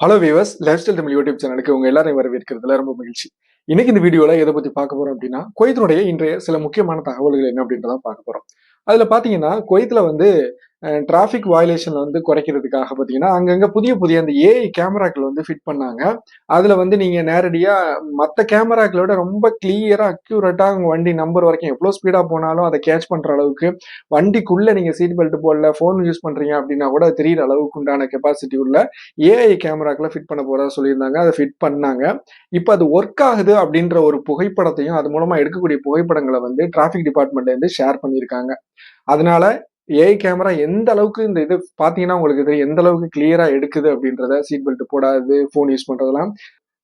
Hello viewers lifestyle Tamil YouTube சேனலுக்கு உங்க எல்லாரையும் வரவேற்கிறதுல ரொம்ப மகிழ்ச்சி. இன்னைக்கு இந்த வீடியோல எதை பத்தி பார்க்க போறோம் அப்படின்னா குவைத்தினுடைய இன்றைய சில முக்கியமான தகவல்கள் என்ன அப்படின்றத பார்க்க போறோம். அதுல பாத்தீங்கன்னா குவைத்துல வந்து டிராஃபிக் வயலேஷன் வந்து குறைக்கிறதுக்காக பார்த்தீங்கன்னா அங்கங்கே புதிய புதிய அந்த ஏஐ கேமராக்கள் வந்து ஃபிட் பண்ணாங்க. அதில் வந்து நீங்கள் நேரடியாக மற்ற கேமராக்களோட ரொம்ப கிளியராக அக்யூரேட்டாக உங்கள் வண்டி நம்பர் வரைக்கும் எவ்வளோ ஸ்பீடாக போனாலும் அதை கேட்ச் பண்ணுற அளவுக்கு வண்டிக்குள்ளே நீங்கள் சீட் பெல்ட் போடல ஃபோன் யூஸ் பண்ணுறீங்க அப்படின்னா கூட தெரியிற அளவுக்கு உண்டான கெப்பாசிட்டி உள்ள ஏஐ கேமராக்களை ஃபிட் பண்ண போகிறதா சொல்லியிருந்தாங்க. அதை ஃபிட் பண்ணாங்க. இப்போ அது ஒர்க் ஆகுது அப்படின்ற ஒரு புகைப்படத்தையும் அது மூலமாக எடுக்கக்கூடிய புகைப்படங்களை வந்து டிராஃபிக் டிபார்ட்மெண்ட்லேருந்து ஷேர் பண்ணியிருக்காங்க. அதனால ஏஐ கேமரா எந்த அளவுக்கு இந்த இது பார்த்தீங்கன்னா உங்களுக்கு தெரியும். எந்த அளவுக்கு கிளியரா எடுக்குது அப்படின்றத சீட் பெல்ட் போடாது ஃபோன் யூஸ் பண்றதெல்லாம்.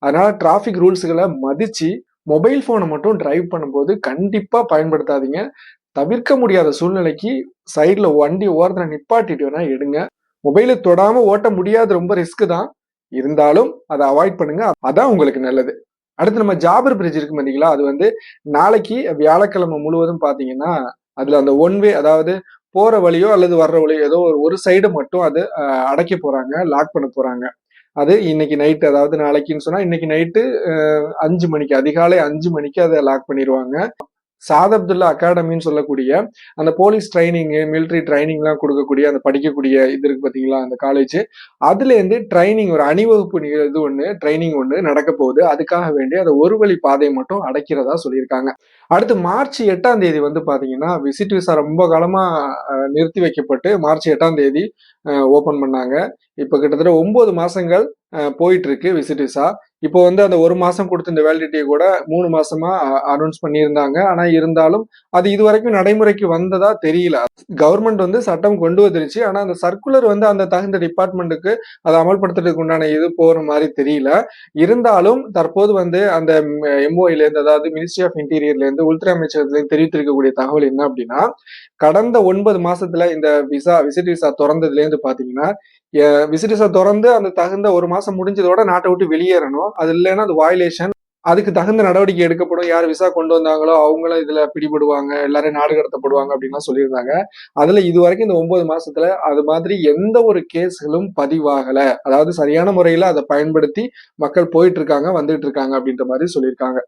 அதனால டிராஃபிக் ரூல்ஸுகளை மதிச்சு மொபைல் ஃபோனை மட்டும் டிரைவ் பண்ணும்போது கண்டிப்பா பயன்படுத்தாதீங்க. தவிர்க்க முடியாத சூழ்நிலைக்கு சைடில் வண்டி ஓரத்தில் நிப்பாட்டிட்டு வேணா எடுங்க மொபைலை தொடாமல் ஓட்ட முடியாது ரொம்ப ரிஸ்க் தான். இருந்தாலும் அதை அவாய்ட் பண்ணுங்க. அதான் உங்களுக்கு நல்லது. அடுத்து நம்ம ஜாபர் பிரிட்ஜ் இருக்கு பார்த்தீங்களா அது வந்து நாளைக்கு வியாழக்கிழமை முழுவதும் பார்த்தீங்கன்னா அதில் அந்த ஒன் வே அதாவது போற வழியோ அல்லது வர்ற வழியோ ஏதோ ஒரு ஒரு சைடு மட்டும் அது அஹ், அடைக்க போறாங்க லாக் பண்ண போறாங்க. அது இன்னைக்கு நைட்டு அதாவது நாளைக்குன்னு சொன்னா இன்னைக்கு நைட்டு அஞ்சு மணிக்கு அதிகாலை அஞ்சு மணிக்கு அதை லாக் பண்ணிடுவாங்க சாத் அப்துல்லா அகாடமின்னு சொல்லக்கூடிய அந்த போலீஸ் ட்ரைனிங் மிலிட்ரி ட்ரைனிங்லாம் கொடுக்கக்கூடிய அந்த படிக்கக்கூடிய இது இருக்கு பாத்தீங்களா அந்த காலேஜ் அதுல இருந்து ட்ரைனிங் ஒரு அணிவகுப்பு இது ஒன்று ட்ரைனிங் ஒன்று நடக்க போகுது. அதுக்காக வேண்டி அந்த ஒரு வழி பாதையை மட்டும் அடைக்கிறதா சொல்லியிருக்காங்க. அடுத்து மார்ச் எட்டாம் தேதி வந்து பாத்தீங்கன்னா விசிட் விசா ரொம்ப காலமா நிறுத்தி வைக்கப்பட்டு மார்ச் எட்டாம் தேதி ஓபன் பண்ணாங்க. இப்போ கிட்டத்தட்ட ஒன்பது மாசங்கள் போயிட்டு இருக்கு விசிட் விசா இப்போ வந்து அந்த ஒரு மாசம் கொடுத்த இந்த வேலிடிட்டியை கூட மூணு மாசமா அனௌன்ஸ் பண்ணியிருந்தாங்க. ஆனா இருந்தாலும் அது இது வரைக்கும் நடைமுறைக்கு வந்ததா தெரியல. கவர்மெண்ட் வந்து சட்டம் கொண்டு வந்துருச்சு. ஆனா அந்த சர்க்குலர் வந்து அந்த தகுந்த டிபார்ட்மெண்ட்டுக்கு அதை அமல்படுத்துறதுக்கு உண்டான இது போற மாதிரி தெரியல. இருந்தாலும் தற்போது வந்து அந்த எம்ஓஐல இருந்து அதாவது மினிஸ்ட்ரி ஆஃப் இன்டீரியர்ல இருந்து உள்துறை அமைச்சகத்துல தெரிவித்திருக்கக்கூடிய தகவல் என்ன அப்படின்னா கடந்த ஒன்பது மாசத்துல இந்த விசா விசிட் விசா திறந்ததுல இருந்து பாத்தீங்கன்னா விசிட் திறந்து அந்த தகுந்த ஒரு மாசம் முடிஞ்சதோட நாட்டை விட்டு வெளியேறணும். அது இல்லைன்னா அது வாயிலேஷன் அதுக்கு தகுந்த நடவடிக்கை எடுக்கப்படும். யார் விசா கொண்டு வந்தாங்களோ அவங்களும் இதுல பிடிபடுவாங்க. எல்லாரும் நாடு கடத்தப்படுவாங்க அப்படின்லாம் சொல்லியிருந்தாங்க. அதுல இது வரைக்கும் இந்த ஒன்பது மாசத்துல அது மாதிரி எந்த ஒரு கேஸ்களும் பதிவாகல. அதாவது சரியான முறையில அதை பயன்படுத்தி மக்கள் போயிட்டு இருக்காங்க வந்துட்டு இருக்காங்க அப்படின்ற மாதிரி சொல்லியிருக்காங்க.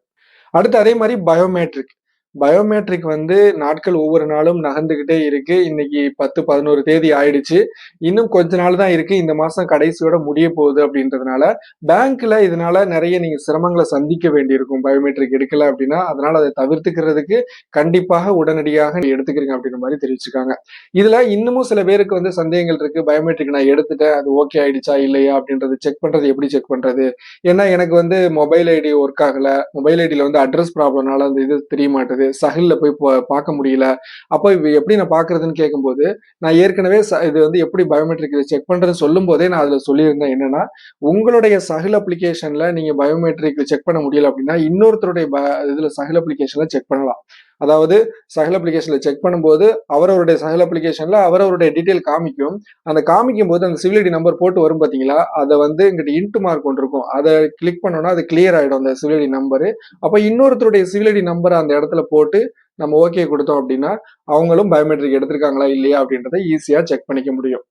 அடுத்து அதே மாதிரி பயோமெட்ரிக் பயோமெட்ரிக் வந்து நாட்கள் ஒவ்வொரு நாளும் நகர்ந்துகிட்டே இருக்கு. இன்னைக்கு பத்து பதினோரு தேதி ஆயிடுச்சு. இன்னும் கொஞ்ச நாள் தான் இருக்கு. இந்த மாசம் கடைசியோட முடிய போகுது அப்படின்றதுனால பேங்க்ல இதனால நிறைய நீங்க சிரமங்களை சந்திக்க வேண்டியிருக்கும். பயோமெட்ரிக் எடுக்கல அப்படின்னா அதனால அதை தவிர்த்துக்கிறதுக்கு கண்டிப்பாக உடனடியாக நீ எடுத்துக்கிறீங்க அப்படின்ற மாதிரி தெரிவிச்சிருக்காங்க. இதுல இன்னமும் சில பேருக்கு வந்து சந்தேகங்கள் இருக்கு. பயோமெட்ரிக் நான் எடுத்துட்டேன். அது ஓகே ஆயிடுச்சா இல்லையா அப்படின்றது செக் பண்றது எப்படி செக் பண்றது? ஏன்னா எனக்கு வந்து மொபைல் ஐடி ஒர்க் ஆகல. மொபைல் ஐடியில வந்து அட்ரஸ் ப்ராப்ளம்னால அந்த இது தெரிய மாட்டுது சஹில்ல போய் பார்க்க முடியல. அப்போ இது எப்படி நான் பாக்குறதுன்னு கேட்கும்போது நான் ஏற்கனவே ச- இது வந்து எப்படி பயோமெட்ரிக் இதை செக் பண்றதுன்னு சொல்லும் போதே நான் அதுல சொல்லியிருந்தேன். என்னன்னா உங்களுடைய சஹில் அப்ளிகேஷன்ல நீங்க பயோமெட்ரிக் செக் பண்ண முடியல அப்படின்னா இன்னொருத்தருடைய ப- இதுல சஹில் அப்ளிகேஷன்ல செக் பண்ணலாம். அதாவது சஹில் அப்ளிகேஷன்ல செக் பண்ணும்போது அவரவருடைய சஹில் அப்ளிகேஷன்ல அவரவருடைய டீட்டெயில் காமிக்கும். அந்த காமிக்கும் போது அந்த சிவிலிட்டி நம்பர் போட்டு வரும் பாத்தீங்களா? அதை வந்து இங்கிட்ட இன்ட்டு மார்க் ஒன்று இருக்கும். அதை கிளிக் பண்ணோம்னா அது கிளியர் ஆயிடும் அந்த சிவிலிட்டி நம்பரு அப்ப இன்னொருத்தருடைய சிவிலிட்டி நம்பர் அந்த இடத்துல போட்டு நம்ம ஓகே கொடுத்தோம் அப்படின்னா அவங்களும் பயோமெட்ரிக் எடுத்திருக்காங்களா இல்லையா அப்படின்றத ஈஸியா செக் பண்ணிக்க முடியும்.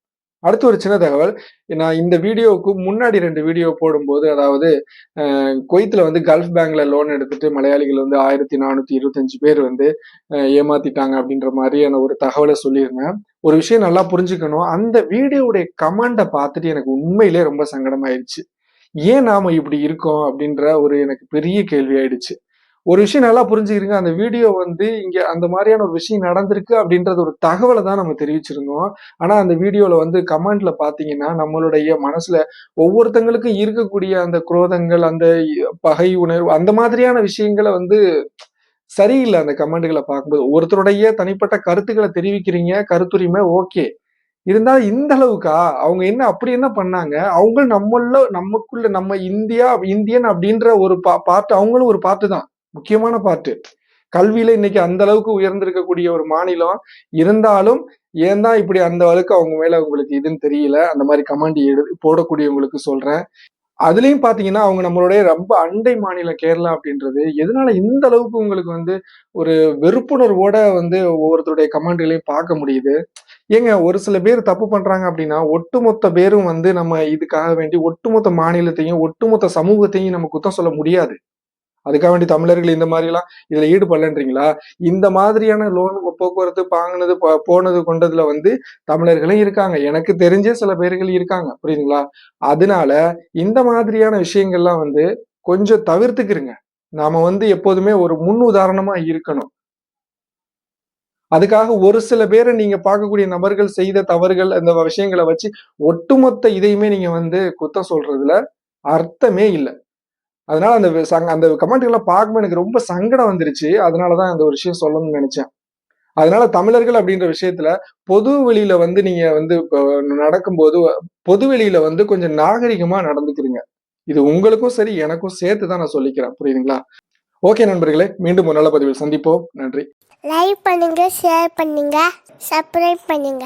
அடுத்து ஒரு சின்ன தகவல். நான் இந்த வீடியோவுக்கு முன்னாடி ரெண்டு வீடியோ போடும்போது அதாவது அஹ், வந்து கல்ஃப் பேங்க்ல லோன் எடுத்துட்டு மலையாளிகள் வந்து ஆயிரத்தி நானூற்றி இருபத்தஞ்சு பேர் வந்து ஏமாத்திட்டாங்க அப்படின்ற மாதிரியான ஒரு தகவலை சொல்லியிருந்தேன். ஒரு விஷயம் நல்லா புரிஞ்சுக்கணும். அந்த வீடியோவுடைய கமெண்டை பார்த்துட்டு எனக்கு உண்மையிலே ரொம்ப சங்கடமாயிருச்சு. ஏன் நாம இப்படி இருக்கோம் அப்படின்ற ஒரு எனக்கு பெரிய கேள்வி ஆயிடுச்சு. ஒரு விஷயம் நல்லா புரிஞ்சுக்கிறீங்க அந்த வீடியோ வந்து இங்க அந்த மாதிரியான ஒரு விஷயம் நடந்திருக்கு அப்படின்றது ஒரு தகவலை தான் நம்ம தெரிவிச்சிருந்தோம். ஆனா அந்த வீடியோல வந்து கமெண்ட்ல பாத்தீங்கன்னா நம்மளுடைய மனசுல ஒவ்வொருத்தங்களுக்கும் இருக்கக்கூடிய அந்த குரோதங்கள் அந்த பகை உணர்வு அந்த மாதிரியான விஷயங்களை வந்து சரியில்லை அந்த கமெண்ட்களை பார்க்கும்போது. ஒருத்தருடைய தனிப்பட்ட கருத்துக்களை தெரிவிக்கிறீங்க கருத்துரிமை ஓகே. இருந்தால் இந்த அளவுக்கா? அவங்க என்ன அப்படி என்ன பண்ணாங்க? அவங்க நம்மள நமக்குள்ள நம்ம இந்தியா இந்தியன் அப்படின்ற ஒரு பா பார்ட் அவங்களும் ஒரு பார்ட்டு தான். முக்கியமான பார்ட்டு கல்வியில இன்னைக்கு அந்த அளவுக்கு உயர்ந்திருக்கக்கூடிய ஒரு மாநிலம் இருந்தாலும் ஏன் தான் இப்படி அந்த அளவுக்கு அவங்க மேல உங்களுக்கு இதுன்னு தெரியல? அந்த மாதிரி கமாண்டி எடு போடக்கூடியவங்களுக்கு சொல்றேன். அதுலயும் பாத்தீங்கன்னா அவங்க நம்மளுடைய ரொம்ப அண்டை மாநிலம் கேரளா அப்படின்றது எதனால இந்த அளவுக்கு உங்களுக்கு வந்து ஒரு வெறுப்புணர்வோட வந்து ஒவ்வொருத்தருடைய கமெண்ட்களையும் பார்க்க முடியுது? ஏங்க ஒரு சில பேர் தப்பு பண்றாங்க அப்படின்னா ஒட்டுமொத்த பேரும் வந்து நம்ம இதுக்காக வேண்டி ஒட்டுமொத்த மாநிலத்தையும் ஒட்டுமொத்த சமூகத்தையும் நம்ம குத்தம் சொல்ல முடியாது. அதுக்காக வேண்டி தமிழர்கள் இந்த மாதிரி எல்லாம் இதுல ஈடுபடலன்றீங்களா? இந்த மாதிரியான லோன் போக்குவரத்து பாங்கினது போனது கொண்டதுல வந்து தமிழர்களும் இருக்காங்க. எனக்கு தெரிஞ்சே சில பேர்கள் இருக்காங்க. புரியுதுங்களா? அதனால இந்த மாதிரியான விஷயங்கள்லாம் வந்து கொஞ்சம் தவிர்த்துக்கிறங்க நாம வந்து எப்போதுமே ஒரு முன் உதாரணமா இருக்கணும். அதுக்காக ஒரு சில பேரை நீங்க பார்க்கக்கூடிய நபர்கள் செய்த தவறுகள் அந்த விஷயங்களை வச்சு ஒட்டுமொத்த இதையுமே நீங்க வந்து குத்தம் சொல்றதுல அர்த்தமே இல்லை. அதனால அந்த சங்க- அந்த கமெண்ட்கள்லாம் பார்க்கும்போது எனக்கு ரொம்ப சங்கடம் வந்துருச்சு. அதனாலதான் அந்த ஒரு விஷயம் சொல்லணும்னு நினைச்சேன். அதனால தமிழர்கள் அப்படின்ற விஷயத்துல பொது வெளியில வந்து நீங்க வந்து நடக்கும்போது பொது வெளியில வந்து கொஞ்சம் நாகரிகமா நடந்துக்கிறீங்க. இது உங்களுக்கும் சரி எனக்கும் சேர்த்து தான் நான் சொல்லிக்கிறேன். புரியுதுங்களா? ஓகே நண்பர்களே மீண்டும் ஒரு நல்ல பதிவில் சந்திப்போம். நன்றி. லைக் பண்ணுங்க ஷேர் பண்ணுங்க சப்ஸ்கிரைப் பண்ணுங்க.